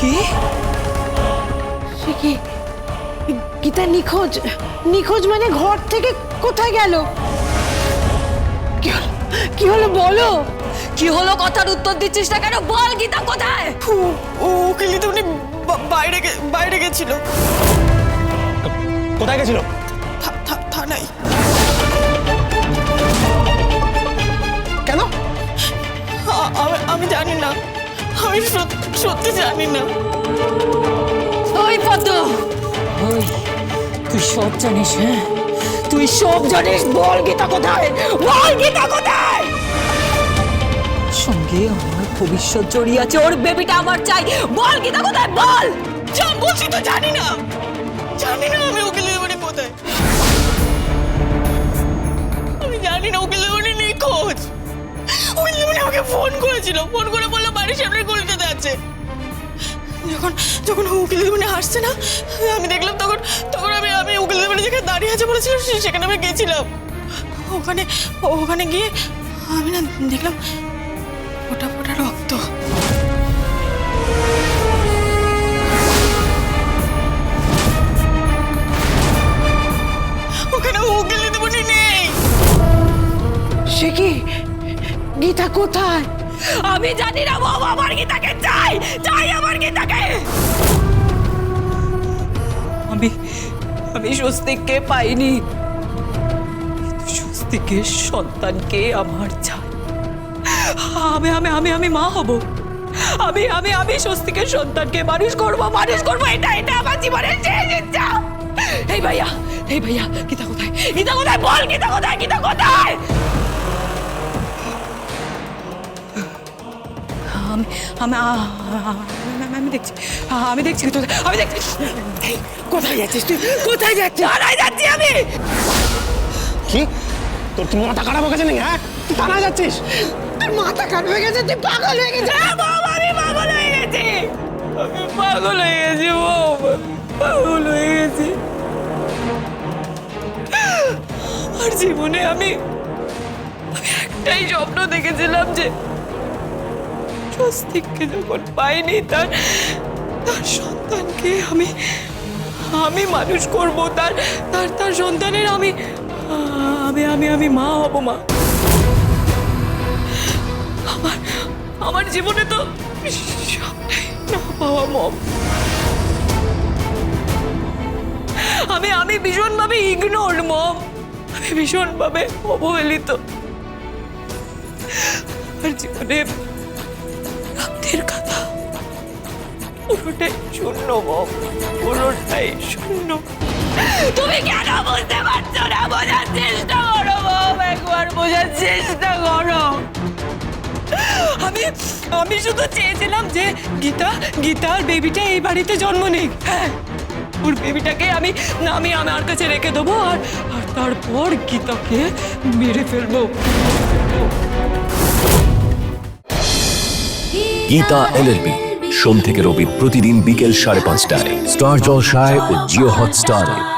কি? সে কি? গীতা নিখোঁজ। নিখোঁজ মানে ঘর থেকে কোথায় গেল? কি হলো বলো? কি হলো কথার উত্তর দিচ্ছিস না কেন? বল গীতা কোথায়? ও উকিল তো উনি বাইরে বাইরে গেছিল। কোথায় গেছিল? থানায়। কেন? আমি আমি জানি না। আমি সত্যি জানি না। ওই পদ্ম। ওই তুই সব জানিস হ্যাঁ? তুই সব জানিস বল গীতা কোথায়? বল গীতা কোথায়? সঙ্গে আমার ভবিষ্যৎ জড়িয়ে আছে ওর বেবিটা আমার চাই। বল গীতা কোথায়? বল! জান বলছি তো জানি না। আমাকে ফোন করেছিল, ফোন করে বলল, বাড়ির সামনে গলিটাতে আছে যখন যখন উকিল দেবনে আসছে না, আমি দেখলাম তখন তখন আমি আমি উকিল দেবনে যেখানে দাঁড়িয়ে আছে বলেছিল সেখানে আমি গেছিলাম। ওখানে ওখানে গিয়ে আমি না দেখলাম ফোটা গীতা কোথায়? আমি জানি না, বাবা, আমার গীতাকে চাই চাই আমার গীতাকে। আমি আমি স্বস্তিককে পাইনি। স্বস্তিকের সন্তানকে আমার চাই। আমি আমি আমি আমি মা হব। আমি আমি আমি স্বস্তিকের সন্তানকে মানুষ করব মানুষ করব, এটা এটা আমার জীবনের শেষ ইচ্ছা। এই ভাইয়া এই ভাইয়া, গীতা কোথায়? গীতা কোথায়? বল, গীতা কোথায়? গীতা কোথায়? আমি আমি আমি- দেখছি আমি দেখছি তোদের আমি দেখছি। কোথায় যাচ্ছিস তুই? কোথায় যাচ্ছিস? কোথায় যাচ্ছি আমি। কি? তোর কি মাথা খারাপ হয়ে গেছে নাকি হ্যাঁ? তুই থানায় যাচ্ছিস? তোর মাথা খারাপ হয়ে গেছে তুই পাগল হয়ে গেছিস। হ্যাঁ, বাবা, আমি পাগল হয়ে গেছি। আমি পাগল হয়ে গেছি বাবা, পাগল হয়ে গেছি। আমার জীবনে আমি আমি একটাই স্বপ্ন দেখেছিলাম যে স্বস্তিককে যখন পাইনি, তার তার সন্তানকে আমি আমি মানুষ করব, তার তার তার সন্তানের আমি আমি আমি আমি মা হব, মা। আমার আমার জীবনে তো না পাওয়া মম। আমি আমি ভীষণভাবে ইগনোর মম। আমি ভীষণভাবে অবহেলিত। আমার জীবনে রক্তের কথা। পুরোটাই শূন্য পুরোটাই শূন্য। তুমি কেন বুঝতে পারছ না? বোঝার চেষ্টা করো একবার বোঝার চেষ্টা করো। আমি আমি শুধু চেয়েছিলাম যে গীতা গীতার বেবিটা এই বাড়িতে জন্ম নিক। হ্যাঁ ওর বেবিটাকে আমি আমি আমার কাছে রেখে দেবো আর আর তারপর গীতাকে মেরে ফেলব। গীতা এলএলবি সোম থেকে রবি প্রতিদিন বিকেল সাড়ে পাঁচটায়। স্টার জলসায় ও জিও হটস্টারে।